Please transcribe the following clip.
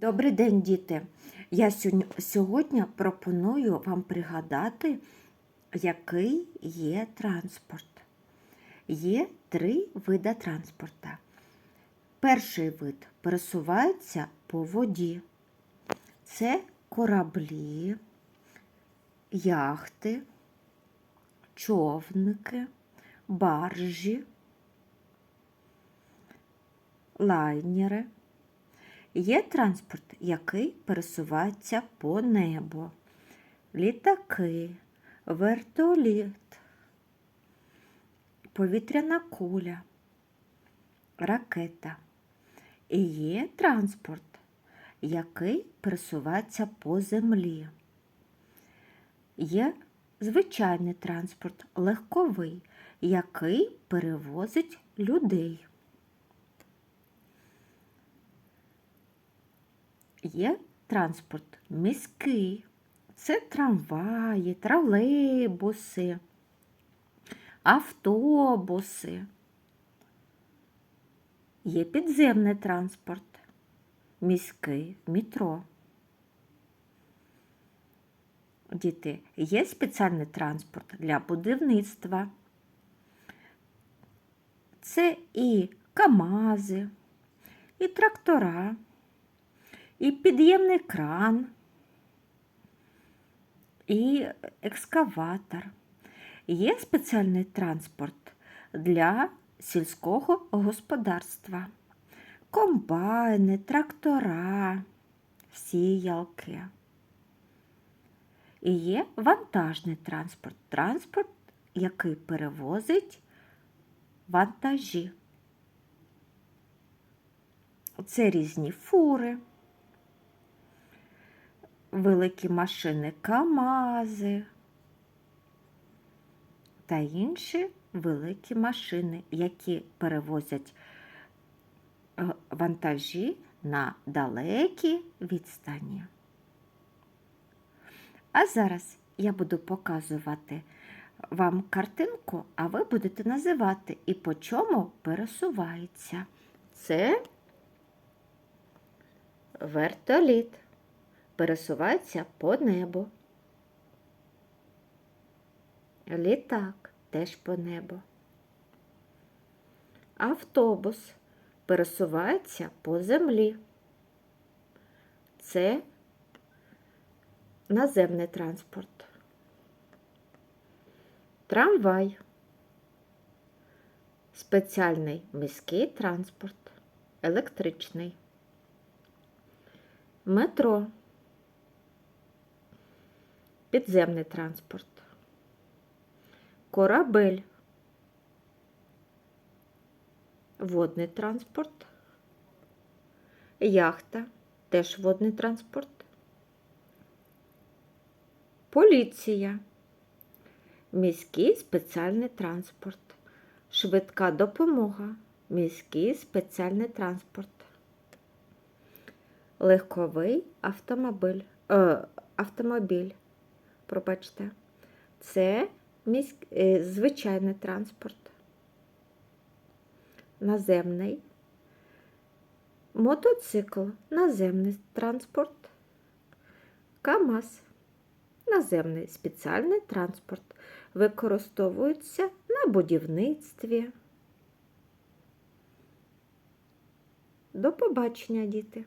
Добрий день, діти! Я сьогодні, пропоную вам пригадати, який є транспорт. Є три види транспорту. Перший вид пересувається по воді. Це кораблі, яхти, човники, баржі, лайнери. Є транспорт, який пересувається по небу. Літаки, вертоліт, повітряна куля, ракета. І є транспорт, який пересувається по землі. Є звичайний транспорт, легковий, який перевозить людей. Є транспорт міський, це трамваї, тролейбуси, автобуси. Є підземний транспорт, міський метро. Діти, є спеціальний транспорт для будівництва. Це і КАМАЗи, і трактора і під'ємний кран, і екскаватор. Є спеціальний транспорт для сільського господарства, комбайни, трактора, сіялки. І є вантажний транспорт, транспорт, який перевозить вантажі. Це різні фури великі машини КАМАЗи та інші великі машини, які перевозять е, вантажі на далекі відстані. А зараз я буду показувати вам картинку, а ви будете називати і по чому пересувається. Це вертоліт пересувається по небу. Літак теж по небу. Автобус пересувається по землі. Це наземний транспорт. Трамвай. Спеціальний міський транспорт, електричний. Метро підземний транспорт, корабель, водний транспорт, яхта, теж водний транспорт, поліція, міський спеціальний транспорт, швидка допомога, міський спеціальний транспорт, легковий автомобіль. Е, автомобіль пробачте, це міськ... Е, звичайний транспорт, наземний, мотоцикл, наземний транспорт, КАМАЗ, наземний спеціальний транспорт, використовується на будівництві. До побачення, діти!